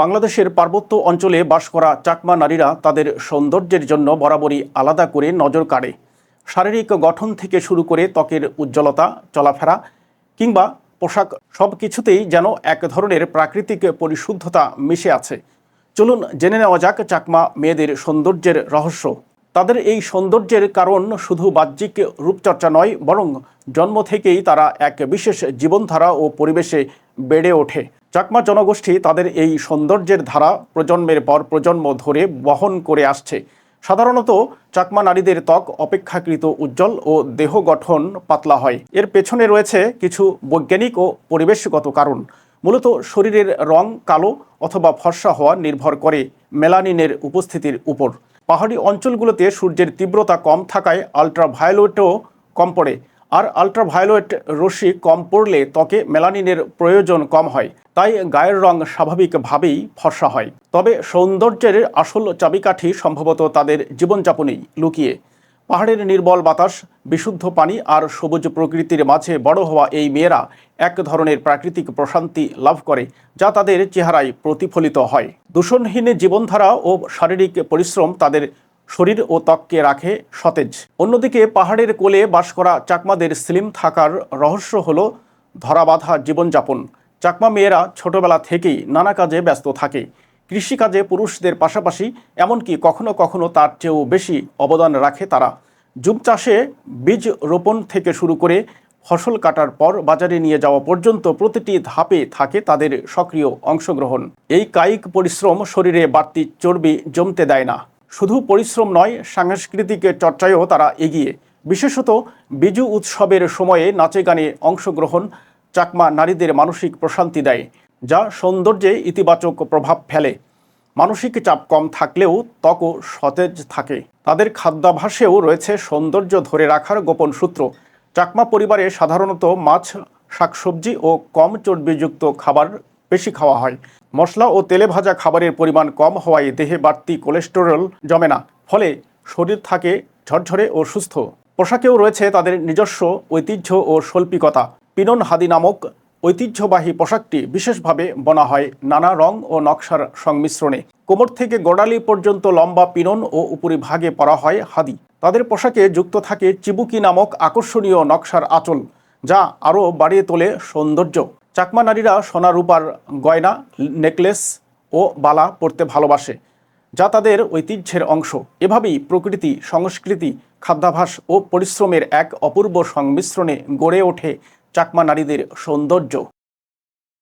বাংলাদেশের পার্বত্য অঞ্চলে বাস করা চাকমা নারীরা তাদের সৌন্দর্যের জন্য বরাবরই আলাদা করে নজর কাড়ে। শারীরিক গঠন থেকে শুরু করে ত্বকের উজ্জ্বলতা, চলাফেরা কিংবা পোশাক সব কিছুতেই যেন এক ধরনের প্রাকৃতিক পরিশুদ্ধতা মিশে আছে। চলুন জেনে নেওয়া যাক চাকমা মেয়েদের সৌন্দর্যের রহস্য। তাদের এই সৌন্দর্যের কারণ শুধু বাহ্যিক রূপচর্চা নয়, বরং জন্ম থেকেই তারা এক বিশেষ জীবনধারা ও পরিবেশে বেড়ে ওঠে। চাকমা জনগোষ্ঠী তাদের এই সৌন্দর্যের ধারা প্রজন্মের পর প্রজন্ম ধরে বহন করে আসছে। সাধারণত চাকমা নারীদের ত্বক অপেক্ষাকৃত উজ্জ্বল ও দেহ গঠন পাতলা হয়। এর পেছনে রয়েছে কিছু বৈজ্ঞানিক ও পরিবেশগত কারণ। মূলত শরীরের রং কালো অথবা ফর্সা হওয়া নির্ভর করে মেলানিনের উপস্থিতির উপর। পাহাড়ি অঞ্চলগুলোতে সূর্যের তীব্রতা কম থাকায় আলট্রাভায়োলেটও কম পড়ে। আর আলট্রাভায়োলেট রশ্মি কম পড়লে ত্বকে মেলানিনের প্রয়োজন কম হয়, তাই গায়ের রং স্বাভাবিকভাবেই ফর্সা হয়। তবে সৌন্দর্যের আসল চাবিকাঠি সম্ভবত তাদের জীবনযাপনেই লুকিয়ে। পাহাড়ের নির্মল বাতাস, বিশুদ্ধ পানি আর সবুজ প্রকৃতির মাঝে বড় হওয়া এই মেয়েরা এক ধরনের প্রাকৃতিক প্রশান্তি লাভ করে, যা তাদের চেহারায় প্রতিফলিত হয়। দূষণহীন জীবনধারা ও শারীরিক পরিশ্রম তাদের শরীর ও ত্বককে রাখে সতেজ। অন্যদিকে পাহাড়ের কোলে বাস করা চাকমাদের স্লিম থাকার রহস্য হলো ধরাবাঁধা জীবনযাপন। চাকমা মেয়েরা ছোটবেলা থেকেই নানা কাজে ব্যস্ত থাকে। কৃষিকাজে পুরুষদের পাশাপাশি এমনকি কখনো কখনো তার চেয়েও বেশি অবদান রাখে তারা। জুম চাষে বীজ রোপণ থেকে শুরু করে ফসল কাটার পর বাজারে নিয়ে যাওয়া পর্যন্ত প্রতিটি ধাপে থাকে তাদের সক্রিয় অংশগ্রহণ। এই কায়িক পরিশ্রম শরীরে বাড়তি চর্বি জমতে দেয় না। শুধু পরিশ্রম নয়, সাংস্কৃতিক চর্চায়ও তারা এগিয়ে। বিশেষত বিজু উৎসবের সময়ে নাচে গানে অংশগ্রহণ চাকমা নারীদের মানসিক প্রশান্তি দেয়, যা সৌন্দর্যে ইতিবাচক প্রভাব ফেলে। মানসিক চাপ কম থাকলেও ত্বকও সতেজ থাকে। তাদের খাদ্যাভাসেও রয়েছে সৌন্দর্য ধরে রাখার গোপন সূত্র। চাকমা পরিবারে সাধারণত মাছ, শাকসবজি ও কম চর্বিযুক্ত খাবার বেশি খাওয়া হয়। মশলা ও তেলে ভাজা খাবারের পরিমাণ কম হওয়ায় দেহে বাড়তি কোলেস্টেরল জমে না। ফলে শরীর থাকে ঝরঝরে ও সুস্থ। পোশাকেও রয়েছে তাদের নিজস্ব ঐতিহ্য ও শৈল্পিকতা। পিনন হাদি নামক ঐতিহ্যবাহী পোশাকটি বিশেষভাবে বনা হয় নানা রং ও নকশার সংমিশ্রণে। কোমর থেকে গোড়ালি পর্যন্ত লম্বা পিনন ও উপরিভাগে পরা হয় হাদি। তাদের পোশাকে যুক্ত থাকে চিবুকি নামক আকর্ষণীয় নকশার আঁচল, যা আরও বাড়িয়ে তোলে সৌন্দর্য। চাকমা নারীরা সোনা, রূপার গয়না, নেকলেস ও বালা পরতে ভালোবাসে, যা তাদের ঐতিহ্যের অংশ। এভাবেই প্রকৃতি, সংস্কৃতি, খাদ্যাভাস ও পরিশ্রমের এক অপূর্ব সংমিশ্রণে গড়ে ওঠে চাকমা নারীদের সৌন্দর্য।